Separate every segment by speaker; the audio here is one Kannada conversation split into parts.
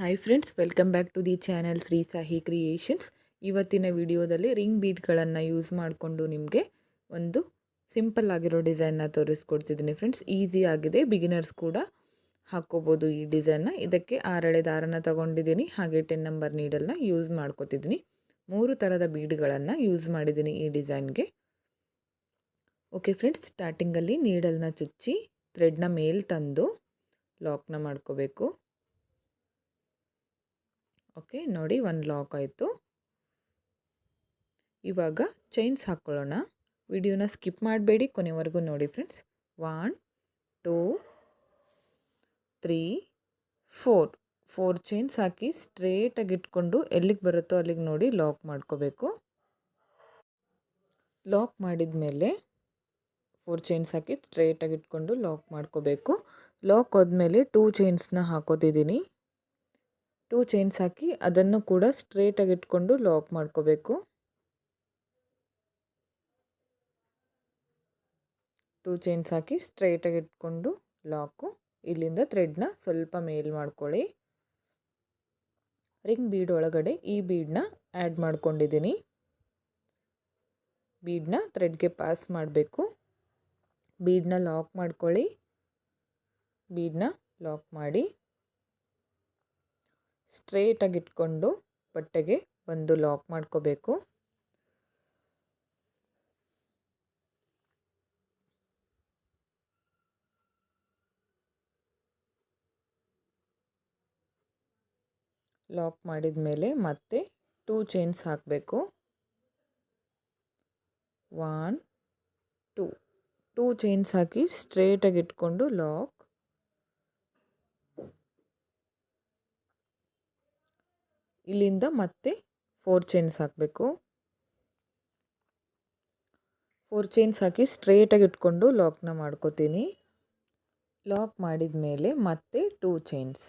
Speaker 1: Hi friends welcome back to the channel Shri Sahi creations ಇವತ್ತಿನ ವಿಡಿಯೋದಲ್ಲಿ ರಿಂಗ್ ಬೀಡ್ಗಳನ್ನು ಯೂಸ್ ಮಾಡಿಕೊಂಡು ನಿಮಗೆ ಒಂದು ಸಿಂಪಲ್ ಆಗಿರೋ ಡಿಸೈನ್ನ ತೋರಿಸ್ಕೊಡ್ತಿದ್ದೀನಿ ಫ್ರೆಂಡ್ಸ್ ಈಸಿ ಆಗಿದೆ ಬಿಗಿನರ್ಸ್ ಕೂಡ ಹಾಕ್ಕೋಬೋದು ಈ ಡಿಸೈನ್ನ ಇದಕ್ಕೆ ಆರಳೆ ದಾರನ ತಗೊಂಡಿದ್ದೀನಿ, ಹಾಗೆ ಟೆನ್ ನಂಬರ್ ನೀಡಲ್ನ ಯೂಸ್ ಮಾಡ್ಕೋತಿದ್ದೀನಿ. ಮೂರು ಥರದ ಬೀಡ್ಗಳನ್ನು ಯೂಸ್ ಮಾಡಿದ್ದೀನಿ ಈ ಡಿಸೈನ್ಗೆ ಓಕೆ ಫ್ರೆಂಡ್ಸ್ ಸ್ಟಾರ್ಟಿಂಗಲ್ಲಿ ನೀಡಲ್ನ ಚುಚ್ಚಿ ಥ್ರೆಡ್ನ ಮೇಲೆ ತಂದು ಲಾಕ್ನ ಮಾಡ್ಕೋಬೇಕು. ಓಕೆ, ನೋಡಿ ಒಂದು ಲಾಕ್ ಆಯಿತು. ಇವಾಗ ಚೈನ್ಸ್ ಹಾಕ್ಕೊಳ್ಳೋಣ. ವಿಡಿಯೋನ ಸ್ಕಿಪ್ ಮಾಡಬೇಡಿ, ಕೊನೆವರೆಗೂ ನೋಡಿ friends. One, two, three, four. Four chains ಹಾಕಿ ಸ್ಟ್ರೇಟಾಗಿ ಇಟ್ಕೊಂಡು ಎಲ್ಲಿಗೆ ಬರುತ್ತೋ ಅಲ್ಲಿಗೆ ನೋಡಿ ಲಾಕ್ ಮಾಡ್ಕೋಬೇಕು. ಲಾಕ್ ಮಾಡಿದ ಮೇಲೆ ಫೋರ್ ಚೈನ್ಸ್ ಹಾಕಿ ಸ್ಟ್ರೇಟಾಗಿ ಇಟ್ಕೊಂಡು ಲಾಕ್ ಮಾಡ್ಕೋಬೇಕು. ಲಾಕ್ ಆದಮೇಲೆ ಟೂ ಚೈನ್ಸ್ನ ಹಾಕೋತಿದ್ದೀನಿ. ಟೂ ಚೈನ್ಸ್ ಹಾಕಿ ಅದನ್ನು ಕೂಡ ಸ್ಟ್ರೇಟಾಗಿ ಇಟ್ಕೊಂಡು ಲಾಕ್ ಮಾಡ್ಕೋಬೇಕು. ಟೂ ಚೈನ್ಸ್ ಹಾಕಿ ಸ್ಟ್ರೈಟಾಗಿ ಇಟ್ಕೊಂಡು ಲಾಕು ಇಲ್ಲಿಂದ ಥ್ರೆಡ್ನ ಸ್ವಲ್ಪ ಮೇಲ್ ಮಾಡ್ಕೊಳ್ಳಿ. ರಿಂಗ್ ಬೀಡ್ ಒಳಗಡೆ ಈ ಬೀಡನ್ನ ಆ್ಯಡ್ ಮಾಡ್ಕೊಂಡಿದ್ದೀನಿ. ಬೀಡನ್ನ ಥ್ರೆಡ್ಗೆ ಪಾಸ್ ಮಾಡಬೇಕು. ಬೀಡನ್ನ ಲಾಕ್ ಮಾಡ್ಕೊಳ್ಳಿ. ಬೀಡನ್ನ ಲಾಕ್ ಮಾಡಿ. ಸ್ಟ್ರೇಟಾಗಿ ಇಟ್ಕೊಂಡು ಬಟ್ಟೆಗೆ ಒಂದು ಲಾಕ್ ಮಾಡ್ಕೋಬೇಕು. ಲಾಕ್ ಮಾಡಿದ ಮೇಲೆ ಮತ್ತೆ ಟೂ ಚೈನ್ಸ್ ಹಾಕಬೇಕು. One, two. ಟೂ ಚೈನ್ಸ್ ಹಾಕಿ ಸ್ಟ್ರೇಟಾಗಿ ಇಟ್ಕೊಂಡು ಲಾಕ್ ಇಲ್ಲಿಂದ ಮತ್ತೆ ಫೋರ್ ಚೈನ್ಸ್ ಹಾಕಬೇಕು. ಫೋರ್ ಚೈನ್ಸ್ ಹಾಕಿ ಸ್ಟ್ರೇಟಾಗಿ ಇಟ್ಕೊಂಡು ಲಾಕ್ನ ಮಾಡ್ಕೋತೀನಿ. ಲಾಕ್ ಮಾಡಿದ ಮೇಲೆ ಮತ್ತೆ ಟೂ ಚೈನ್ಸ್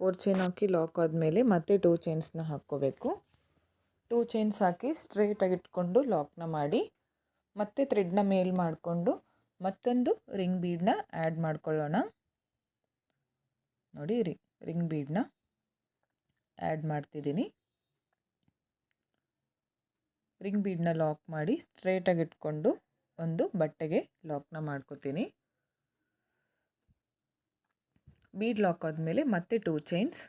Speaker 1: ಫೋರ್ ಚೈನ್ ಹಾಕಿ ಲಾಕ್ ಆದಮೇಲೆ ಮತ್ತೆ ಟೂ ಚೈನ್ಸ್ನ ಹಾಕ್ಕೋಬೇಕು. ಟೂ ಚೈನ್ಸ್ ಹಾಕಿ ಸ್ಟ್ರೇಟಾಗಿ ಇಟ್ಕೊಂಡು ಲಾಕ್ನ ಮಾಡಿ ಮತ್ತೆ ಥ್ರೆಡ್ನ ಮೇಲ್ ಮಾಡಿಕೊಂಡು ಮತ್ತೊಂದು ರಿಂಗ್ ಬೀಡನ್ನ ಆ್ಯಡ್ ಮಾಡ್ಕೊಳ್ಳೋಣ. ನೋಡಿ ರಿಂಗ್ ಬೀಡನ್ನ ಆ್ಯಡ್ ಮಾಡ್ತಿದ್ದೀನಿ. ರಿಂಗ್ ಬೀಡನ್ನ ಲಾಕ್ ಮಾಡಿ ಸ್ಟ್ರೇಟಾಗಿ ಇಟ್ಕೊಂಡು ಒಂದು ಬಟ್ಟೆಗೆ ಲಾಕ್ನ ಮಾಡ್ಕೋತೀನಿ. ಬೀಡ್ ಲಾಕ್ ಆದಮೇಲೆ ಮತ್ತೆ ಟೂ ಚೈನ್ಸ್.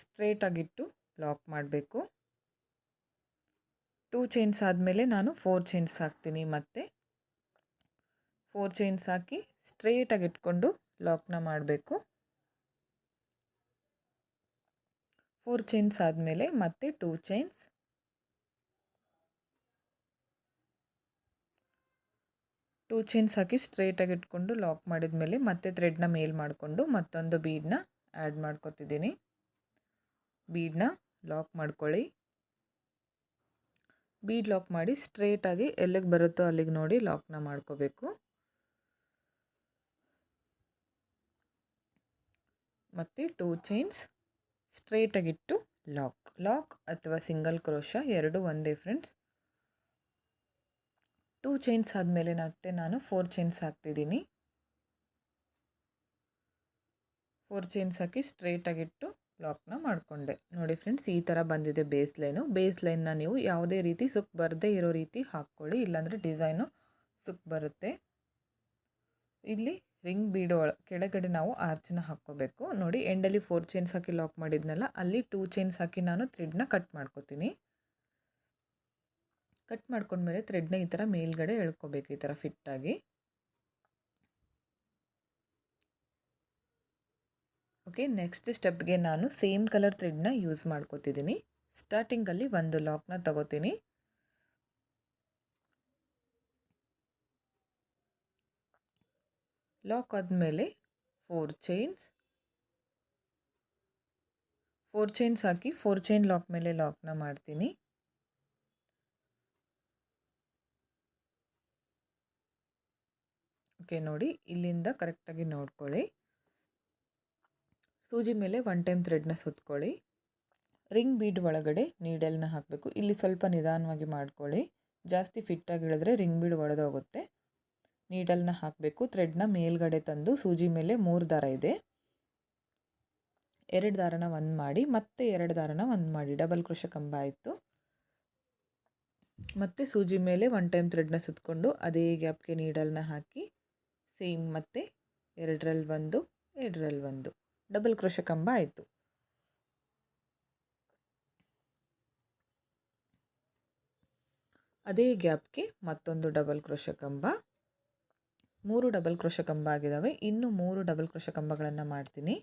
Speaker 1: ಸ್ಟ್ರೇಟಾಗಿಟ್ಟು ಲಾಕ್ ಮಾಡಬೇಕು. ಟೂ ಚೈನ್ಸ್ ಆದಮೇಲೆ ನಾನು ಫೋರ್ ಚೈನ್ಸ್ ಹಾಕ್ತೀನಿ ಮತ್ತೆ. ಫೋರ್ ಚೈನ್ಸ್ ಹಾಕಿ ಸ್ಟ್ರೇಟಾಗಿ ಇಟ್ಕೊಂಡು ಲಾಕ್ನ ಮಾಡಬೇಕು. ಫೋರ್ ಚೈನ್ಸ್ ಆದಮೇಲೆ ಮತ್ತೆ ಟೂ ಚೈನ್ಸ್ ಟೂ ಚೈನ್ಸ್ ಹಾಕಿ ಸ್ಟ್ರೇಟಾಗಿ ಇಟ್ಕೊಂಡು ಲಾಕ್ ಮಾಡಿದ ಮೇಲೆ ಮತ್ತೆ ಥ್ರೆಡ್ನ ಮೇಲ್ ಮಾಡಿಕೊಂಡು ಮತ್ತೊಂದು ಬೀಡನ್ನ ಆ್ಯಡ್ ಮಾಡ್ಕೊತಿದ್ದೀನಿ. ಬೀಡನ್ನ ಲಾಕ್ ಮಾಡ್ಕೊಳ್ಳಿ. ಬೀಡ್ ಲಾಕ್ ಮಾಡಿ ಸ್ಟ್ರೇಟಾಗಿ ಎಲ್ಲಿಗೆ ಬರುತ್ತೋ ಅಲ್ಲಿಗೆ ನೋಡಿ ಲಾಕ್ನ ಮಾಡ್ಕೋಬೇಕು. ಮತ್ತು ಟೂ ಚೈನ್ಸ್ ಸ್ಟ್ರೇಟಾಗಿಟ್ಟು ಲಾಕ್ ಲಾಕ್ ಅಥವಾ ಸಿಂಗಲ್ ಕ್ರೋಶ ಎರಡು ಒಂದೇ ಫ್ರೆಂಡ್ಸ್ ಟೂ ಚೈನ್ಸ್ ಆದಮೇಲೆ ಮತ್ತೆ ನಾನು ಫೋರ್ ಚೈನ್ಸ್ ಹಾಕ್ತಿದ್ದೀನಿ. ಫೋರ್ ಚೈನ್ಸ್ ಹಾಕಿ ಸ್ಟ್ರೇಟಾಗಿಟ್ಟು ಲಾಕ್ನ ಮಾಡಿಕೊಂಡೆ. ನೋಡಿ ಫ್ರೆಂಡ್ಸ್ ಈ ಥರ ಬಂದಿದೆ ಬೇಸ್ ಲೈನು ಬೇಸ್ ಲೈನ್ನ ನೀವು ಯಾವುದೇ ರೀತಿ ಸುಕ್ ಬರದೇ ಇರೋ ರೀತಿ ಹಾಕ್ಕೊಳ್ಳಿ. ಇಲ್ಲಾಂದರೆ ಡಿಸೈನು ಸುಕ್ ಬರುತ್ತೆ. ಇಲ್ಲಿ ರಿಂಗ್ ಬೀಡ್ ಒಳ ಕೆಳಗಡೆ ನಾವು ಆರ್ಚನ್ನ ಹಾಕ್ಕೋಬೇಕು. ನೋಡಿ, ಎಂಡಲ್ಲಿ ಫೋರ್ ಚೈನ್ಸ್ ಹಾಕಿ ಲಾಕ್ ಮಾಡಿದ್ನಲ್ಲ, ಅಲ್ಲಿ ಟೂ ಚೈನ್ಸ್ ಹಾಕಿ ನಾನು ಥ್ರೆಡ್ನ ಕಟ್ ಮಾಡ್ಕೋತೀನಿ. ಕಟ್ ಮಾಡ್ಕೊಂಡ್ಮೇಲೆ ಥ್ರೆಡ್ನ ಈ ಥರ ಮೇಲ್ಗಡೆ ಎಳ್ಕೋಬೇಕು, ಈ ಥರ ಫಿಟ್ಟಾಗಿ ಓಕೆ ನೆಕ್ಸ್ಟ್ ಸ್ಟೆಪ್ಗೆ ನಾನು ಸೇಮ್ ಕಲರ್ ಥ್ರೆಡ್ನ ಯೂಸ್ ಮಾಡ್ಕೋತಿದ್ದೀನಿ. ಸ್ಟಾರ್ಟಿಂಗಲ್ಲಿ ಒಂದು ಲಾಕ್ನ ತಗೋತೀನಿ. ಲಾಕ್ ಆದಮೇಲೆ ಫೋರ್ ಚೈನ್ಸ್ ಫೋರ್ ಚೈನ್ಸ್ ಹಾಕಿ ಫೋರ್ ಚೈನ್ ಲಾಕ್ ಮೇಲೆ ಲಾಕ್ನ ಮಾಡ್ತೀನಿ. ಓಕೆ ನೋಡಿ ಇಲ್ಲಿಂದ ಕರೆಕ್ಟಾಗಿ ನೋಡ್ಕೊಳ್ಳಿ. ಸೂಜಿ ಮೇಲೆ ಒನ್ ಟೈಮ್ ಥ್ರೆಡ್ನ ಸುತ್ಕೊಳ್ಳಿ. ರಿಂಗ್ ಬೀಡ್ ಒಳಗಡೆ ನೀಡಲ್ನ ಹಾಕಬೇಕು. ಇಲ್ಲಿ ಸ್ವಲ್ಪ ನಿಧಾನವಾಗಿ ಮಾಡ್ಕೊಳ್ಳಿ. ಜಾಸ್ತಿ ಫಿಟ್ಟಾಗಿ ಇಳಿದ್ರೆ ರಿಂಗ್ ಬೀಡ್ ಒಡೆದೋಗುತ್ತೆ. ನೀಡಲ್ನ ಹಾಕಬೇಕು. ಥ್ರೆಡ್ನ ಮೇಲ್ಗಡೆ ತಂದು ಸೂಜಿ ಮೇಲೆ ಮೂರು ದಾರ ಇದೆ. ಎರಡು ದಾರನ ಒಂದು ಮಾಡಿ, ಮತ್ತೆ ಎರಡು ದಾರನ ಒಂದು ಮಾಡಿ. ಡಬಲ್ ಕ್ರೋಶ ಕಂಬ ಆಯಿತು. ಮತ್ತು ಸೂಜಿ ಮೇಲೆ ಒನ್ ಟೈಮ್ ಥ್ರೆಡ್ನ ಸುತ್ತಕೊಂಡು ಅದೇ ಗ್ಯಾಪ್ಗೆ ನೀಡಲ್ನ ಹಾಕಿ, ಸೇಮ್ ಮತ್ತೆ ಎರಡರಲ್ಲಿ ಒಂದು ಎರಡರಲ್ಲಿ ಒಂದು. ಡಬಲ್ ಕ್ರೋಶ ಕಂಬ ಆಯಿತು. ಅದೇ ಗ್ಯಾಪ್ಗೆ ಮತ್ತೊಂದು ಡಬಲ್ ಕ್ರೋಶ ಕಂಬ ಮೂರು ಡಬಲ್ ಕ್ರೋಶ ಕಂಬ ಆಗಿದ್ದಾವೆ ಇನ್ನು ಮೂರು ಡಬಲ್ ಕ್ರೋಶ ಕಂಬಗಳನ್ನು ಮಾಡ್ತೀನಿ.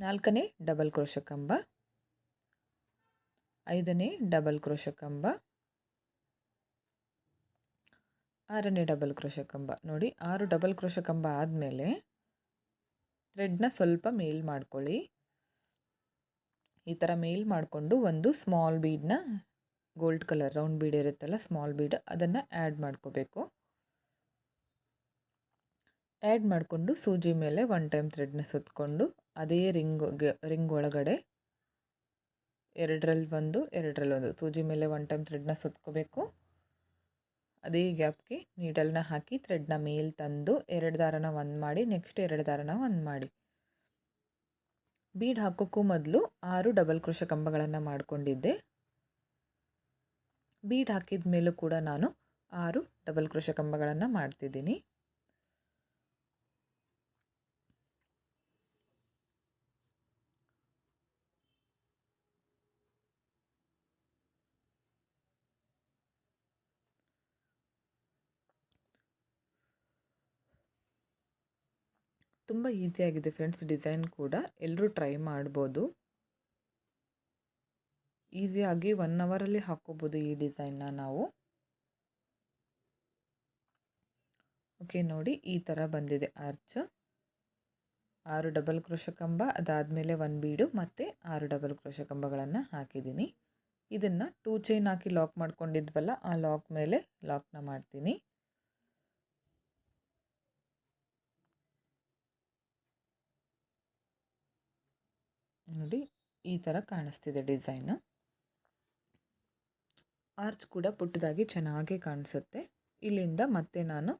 Speaker 1: ನಾಲ್ಕನೇ ಡಬಲ್ ಕ್ರೋಶ ಕಂಬ. ಐದನೇ ಡಬಲ್ ಕ್ರೋಶ ಕಂಬ. ಆರನೇ ಡಬಲ್ ಕ್ರೋಶ ಕಂಬ. ನೋಡಿ, ಆರು ಡಬಲ್ ಕ್ರೋಶ ಕಂಬ ಆದಮೇಲೆ ಥ್ರೆಡ್ನ ಸ್ವಲ್ಪ ಮೇಲ್ ಮಾಡ್ಕೊಳ್ಳಿ. ಈ ಥರ ಮೇಲ್ ಮಾಡಿಕೊಂಡು ಒಂದು ಸ್ಮಾಲ್ ಬೀಡನ್ನ ಗೋಲ್ಡ್ ಕಲರ್, ರೌಂಡ್ ಬೀಡ್ ಇರುತ್ತಲ್ಲ, ಸ್ಮಾಲ್ ಬೀಡ್, ಅದನ್ನು ಆ್ಯಡ್ ಮಾಡ್ಕೋಬೇಕು. ಆ್ಯಡ್ ಮಾಡಿಕೊಂಡು ಸೂಜಿ ಮೇಲೆ ಒನ್ ಟೈಮ್ ಥ್ರೆಡ್ನ ಸುತ್ತಕೊಂಡು ಅದೇ ರಿಂಗ್ ರಿಂಗ್ ಒಳಗಡೆ ಎರಡರಲ್ಲಿ ಒಂದು ಎರಡರಲ್ಲಿ ಒಂದು. ಸೂಜಿ ಮೇಲೆ ಒನ್ ಟೈಮ್ ಥ್ರೆಡ್ನ ಸುತ್ಕೋಬೇಕು. ಅದೇ ಗ್ಯಾಪ್ಗೆ ನೀಡಲ್ನ ಹಾಕಿ ಥ್ರೆಡ್ನ ಮೇಲೆ ತಂದು ಎರಡು ದಾರನ ಒಂದು ಮಾಡಿ, ನೆಕ್ಸ್ಟ್ ಎರಡು ದಾರನ ಒಂದು ಮಾಡಿ. ಬೀಡ್ ಹಾಕೋಕ್ಕೂ ಮೊದಲು ಆರು ಡಬಲ್ ಕೃಷ ಕಂಬಗಳನ್ನು ಮಾಡಿಕೊಂಡಿದ್ದೆ. ಬೀಡ್ ಹಾಕಿದ ಮೇಲೂ ಕೂಡ ನಾನು ಆರು ಡಬಲ್ ಕ್ರೋಶ ಕಂಬಗಳನ್ನು ಮಾಡ್ತಿದ್ದೀನಿ. ತುಂಬ ಈಸಿಯಾಗಿದೆ ಫ್ರೆಂಡ್ಸ್ ಡಿಸೈನ್ ಕೂಡ. ಎಲ್ಲರೂ ಟ್ರೈ ಮಾಡ್ಬೋದು. ಈಸಿಯಾಗಿ ಒನ್ ಅವರಲ್ಲಿ ಹಾಕ್ಕೋಬೋದು ಈ ಡಿಸೈನ್ನ ನಾವು. ಓಕೆ ನೋಡಿ ಈ ಥರ ಬಂದಿದೆ ಆರ್ಚ್ ಆರು ಡಬಲ್ ಕ್ರೋಶ ಕಂಬ, ಅದಾದಮೇಲೆ ಒನ್ ಬೀಡು ಮತ್ತು ಆರು ಡಬಲ್ ಕ್ರೋಶ ಕಂಬಗಳನ್ನು ಹಾಕಿದ್ದೀನಿ. ಇದನ್ನು ಟೂ ಚೈನ್ ಹಾಕಿ ಲಾಕ್ ಮಾಡ್ಕೊಂಡಿದ್ವಲ್ಲ, ಆ ಲಾಕ್ ಮೇಲೆ ಲಾಕ್ನ ಮಾಡ್ತೀನಿ. ನೋಡಿ, ಈ ಥರ ಕಾಣಿಸ್ತಿದೆ ಡಿಸೈನು ಆರ್ಚ್ ಕೂಡ ಪುಟ್ಟದಾಗಿ ಚೆನ್ನಾಗಿ ಕಾಣಿಸುತ್ತೆ. ಇಲ್ಲಿಂದ ಮತ್ತೆ ನಾನು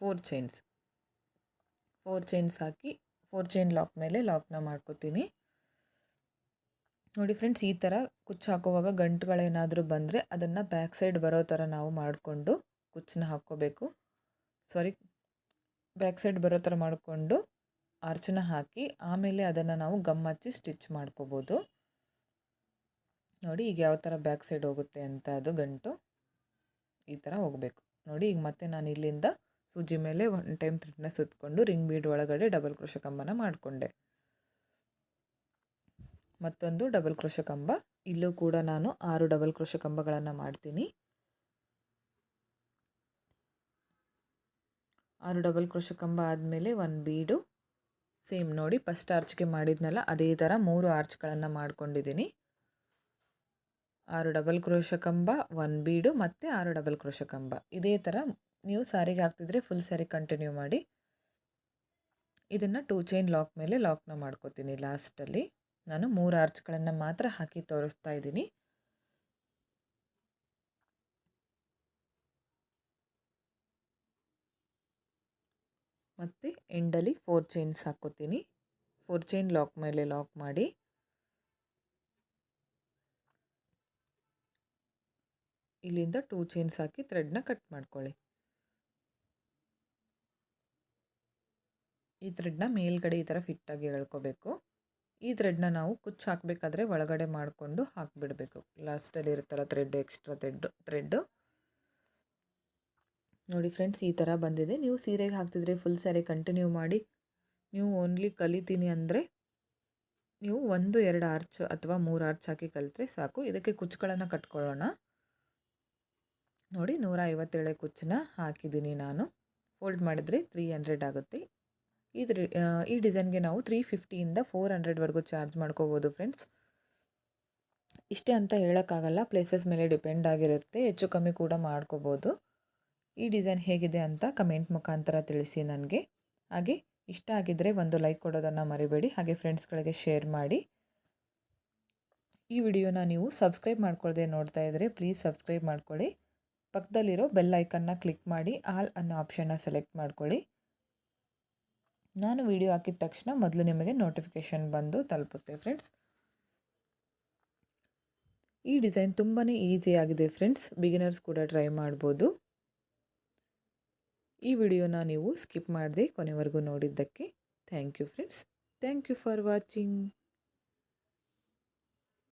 Speaker 1: ಫೋರ್ ಚೈನ್ಸ್ ಫೋರ್ ಚೈನ್ಸ್ ಹಾಕಿ ಫೋರ್ ಚೈನ್ ಲಾಕ್ ಮೇಲೆ ಲಾಕ್ನ ಮಾಡ್ಕೋತೀನಿ. ನೋಡಿ ಫ್ರೆಂಡ್ಸ್ ಈ ಥರ ಕುಚ್ಚು ಹಾಕುವಾಗ ಗಂಟುಗಳೇನಾದರೂ ಬಂದರೆ ಅದನ್ನು ಬ್ಯಾಕ್ ಸೈಡ್ ಬರೋ ಥರ ನಾವು ಮಾಡಿಕೊಂಡು ಕುಚ್ಚನ್ನ ಹಾಕ್ಕೋಬೇಕು. ಸಾರಿ ಬ್ಯಾಕ್ ಸೈಡ್ ಬರೋ ಥರ ಮಾಡಿಕೊಂಡು ಆರ್ಚನ್ನ ಹಾಕಿ, ಆಮೇಲೆ ಅದನ್ನು ನಾವು ಗಮ್ ಹಚ್ಚಿ ಸ್ಟಿಚ್ ಮಾಡ್ಕೋಬೋದು. ನೋಡಿ ಈಗ ಯಾವ ಥರ ಬ್ಯಾಕ್ ಸೈಡ್ ಹೋಗುತ್ತೆ ಅಂತ ಅದು ಗಂಟು ಈ ಥರ ಹೋಗಬೇಕು. ನೋಡಿ ಈಗ ಮತ್ತೆ ನಾನು ಇಲ್ಲಿಂದ ಸೂಜಿ ಮೇಲೆ ಒನ್ ಟೈಮ್ ತ್ರಿಟ್ನ ಸುತ್ತಕೊಂಡು ರಿಂಗ್ ಬೀಡ್ ಒಳಗಡೆ ಡಬಲ್ ಕ್ರೋಶ ಕಂಬನ ಮಾಡಿಕೊಂಡೆ. ಮತ್ತೊಂದು ಡಬಲ್ ಕ್ರೋಶ ಕಂಬ. ಇಲ್ಲೂ ಕೂಡ ನಾನು ಆರು ಡಬಲ್ ಕ್ರೋಶ ಕಂಬಗಳನ್ನು ಮಾಡ್ತೀನಿ. ಆರು ಡಬಲ್ ಕ್ರೋಶ ಕಂಬ ಆದಮೇಲೆ ಒಂದು ಬೀಡು ಸೇಮ್ ನೋಡಿ ಫಸ್ಟ್ ಆರ್ಚ್ಗೆ ಮಾಡಿದ್ನಲ್ಲ, ಅದೇ ಥರ ಮೂರು ಆರ್ಚ್ಗಳನ್ನು ಮಾಡ್ಕೊಂಡಿದ್ದೀನಿ ಆರು ಡಬಲ್ ಕ್ರೋಶ ಕಂಬ, ಒನ್ ಬೀಡು ಮತ್ತು ಆರು ಡಬಲ್ ಕ್ರೋಶ ಕಂಬ. ಇದೇ ಥರ ನೀವು ಸ್ಯಾರಿಗೆ ಹಾಕ್ತಿದ್ರೆ ಫುಲ್ ಸ್ಯಾರಿ ಕಂಟಿನ್ಯೂ ಮಾಡಿ. ಇದನ್ನು ಟೂ ಚೈನ್ ಲಾಕ್ ಮೇಲೆ ಲಾಕ್ನ ಮಾಡ್ಕೋತೀನಿ ಲಾಸ್ಟಲ್ಲಿ ನಾನು ಮೂರು ಆರ್ಚ್ಗಳನ್ನು ಮಾತ್ರ ಹಾಕಿ ತೋರಿಸ್ತಾ ಇದ್ದೀನಿ. ಮತ್ತು ಎಂಡಲ್ಲಿ ಫೋರ್ ಚೈನ್ಸ್ ಹಾಕ್ಕೋತೀನಿ ಫೋರ್ ಚೈನ್ ಲಾಕ್ ಮೇಲೆ ಲಾಕ್ ಮಾಡಿ. ಇಲ್ಲಿಂದ ಟೂ ಚೈನ್ಸ್ ಹಾಕಿ ಥ್ರೆಡ್ನ ಕಟ್ ಮಾಡ್ಕೊಳ್ಳಿ. ಈ ಥ್ರೆಡ್ನ ಮೇಲ್ಗಡೆ ಈ ಥರ ಫಿಟ್ಟಾಗಿ ಎಳ್ಕೋಬೇಕು. ಈ ಥ್ರೆಡ್ನ ನಾವು ಕುಚ್ಚು ಹಾಕಬೇಕಾದ್ರೆ ಒಳಗಡೆ ಮಾಡಿಕೊಂಡು ಹಾಕಿಬಿಡಬೇಕು. ಲಾಸ್ಟಲ್ಲಿ ಇರುತ್ತಲ್ಲ ಥ್ರೆಡ್ ಎಕ್ಸ್ಟ್ರಾ ಥ್ರೆಡ್ ಥ್ರೆಡ್ಡು ನೋಡಿ ಫ್ರೆಂಡ್ಸ್ ಈ ಥರ ಬಂದಿದೆ. ನೀವು ಸೀರೆಗೆ ಹಾಕ್ತಿದ್ರೆ ಫುಲ್ ಸ್ಯಾರಿ ಕಂಟಿನ್ಯೂ ಮಾಡಿ, ನೀವು ಓನ್ಲಿ ಕಲಿತೀನಿ ಅಂದರೆ ನೀವು ಒಂದು, ಎರಡು ಆರ್ಚ್ ಅಥವಾ ಮೂರು ಆರ್ಚ್ ಹಾಕಿ ಕಲಿತ್ರೆ ಸಾಕು. ಇದಕ್ಕೆ ಕುಚ್ಚುಗಳನ್ನು ಕಟ್ಕೊಳ್ಳೋಣ. ನೋಡಿ ನೂರ ಐವತ್ತೇಳೆ ಕುಚ್ಚನ್ನ ಹಾಕಿದ್ದೀನಿ ನಾನು. ಫೋಲ್ಡ್ ಮಾಡಿದರೆ ತ್ರೀ ಹಂಡ್ರೆಡ್ ಆಗುತ್ತೆ. ಇದ್ರ ಈ ಡಿಸೈನ್ಗೆ ನಾವು ತ್ರೀ ಫಿಫ್ಟಿಯಿಂದ ಫೋರ್ ಹಂಡ್ರೆಡ್ವರೆಗೂ ಚಾರ್ಜ್ ಮಾಡ್ಕೋಬೋದು ಫ್ರೆಂಡ್ಸ್ ಇಷ್ಟೇ ಅಂತ ಹೇಳೋಕ್ಕಾಗಲ್ಲ ಪ್ಲೇಸಸ್ ಮೇಲೆ ಡಿಪೆಂಡ್ ಆಗಿರುತ್ತೆ, ಹೆಚ್ಚು ಕಮ್ಮಿ ಕೂಡ ಮಾಡ್ಕೋಬೋದು. ಈ ಡಿಸೈನ್ ಹೇಗಿದೆ ಅಂತ ಕಮೆಂಟ್ ಮುಖಾಂತರ ತಿಳಿಸಿ ನನಗೆ. ಹಾಗೆ ಇಷ್ಟ ಆಗಿದ್ದರೆ ಒಂದು ಲೈಕ್ ಕೊಡೋದನ್ನು ಮರಿಬೇಡಿ, ಹಾಗೆ ಫ್ರೆಂಡ್ಸ್ಗಳಿಗೆ ಶೇರ್ ಮಾಡಿ. ಈ ವಿಡಿಯೋನ ನೀವು ಸಬ್ಸ್ಕ್ರೈಬ್ ಮಾಡ್ಕೊಳ್ಳದೆ ನೋಡ್ತಾ ಇದ್ದರೆ ಪ್ಲೀಸ್ ಸಬ್ಸ್ಕ್ರೈಬ್ ಮಾಡ್ಕೊಳ್ಳಿ. ಪಕ್ಕದಲ್ಲಿರೋ ಬೆಲ್ ಐಕನ್ನ ಕ್ಲಿಕ್ ಮಾಡಿ ಆಲ್ ಅನ್ನೋ ಆಪ್ಷನ್ನ ಸೆಲೆಕ್ಟ್ ಮಾಡ್ಕೊಳ್ಳಿ. ನಾನು ವಿಡಿಯೋ ಹಾಕಿದ ತಕ್ಷಣ ಮೊದಲು ನಿಮಗೆ ನೋಟಿಫಿಕೇಷನ್ ಬಂದು ತಲುಪುತ್ತೆ ಫ್ರೆಂಡ್ಸ್ ಈ ಡಿಸೈನ್ ತುಂಬಾ ಈಸಿಯಾಗಿದೆ ಫ್ರೆಂಡ್ಸ್ ಬಿಗಿನರ್ಸ್ ಕೂಡ ಟ್ರೈ ಮಾಡ್ಬೋದು. ಈ ವಿಡಿಯೋನ ನೀವು ಸ್ಕಿಪ್ ಮಾಡಿದೆ ಕೊನೆವರೆಗೂ ನೋಡಿದ್ದಕ್ಕೆ thank you friends thank you for watching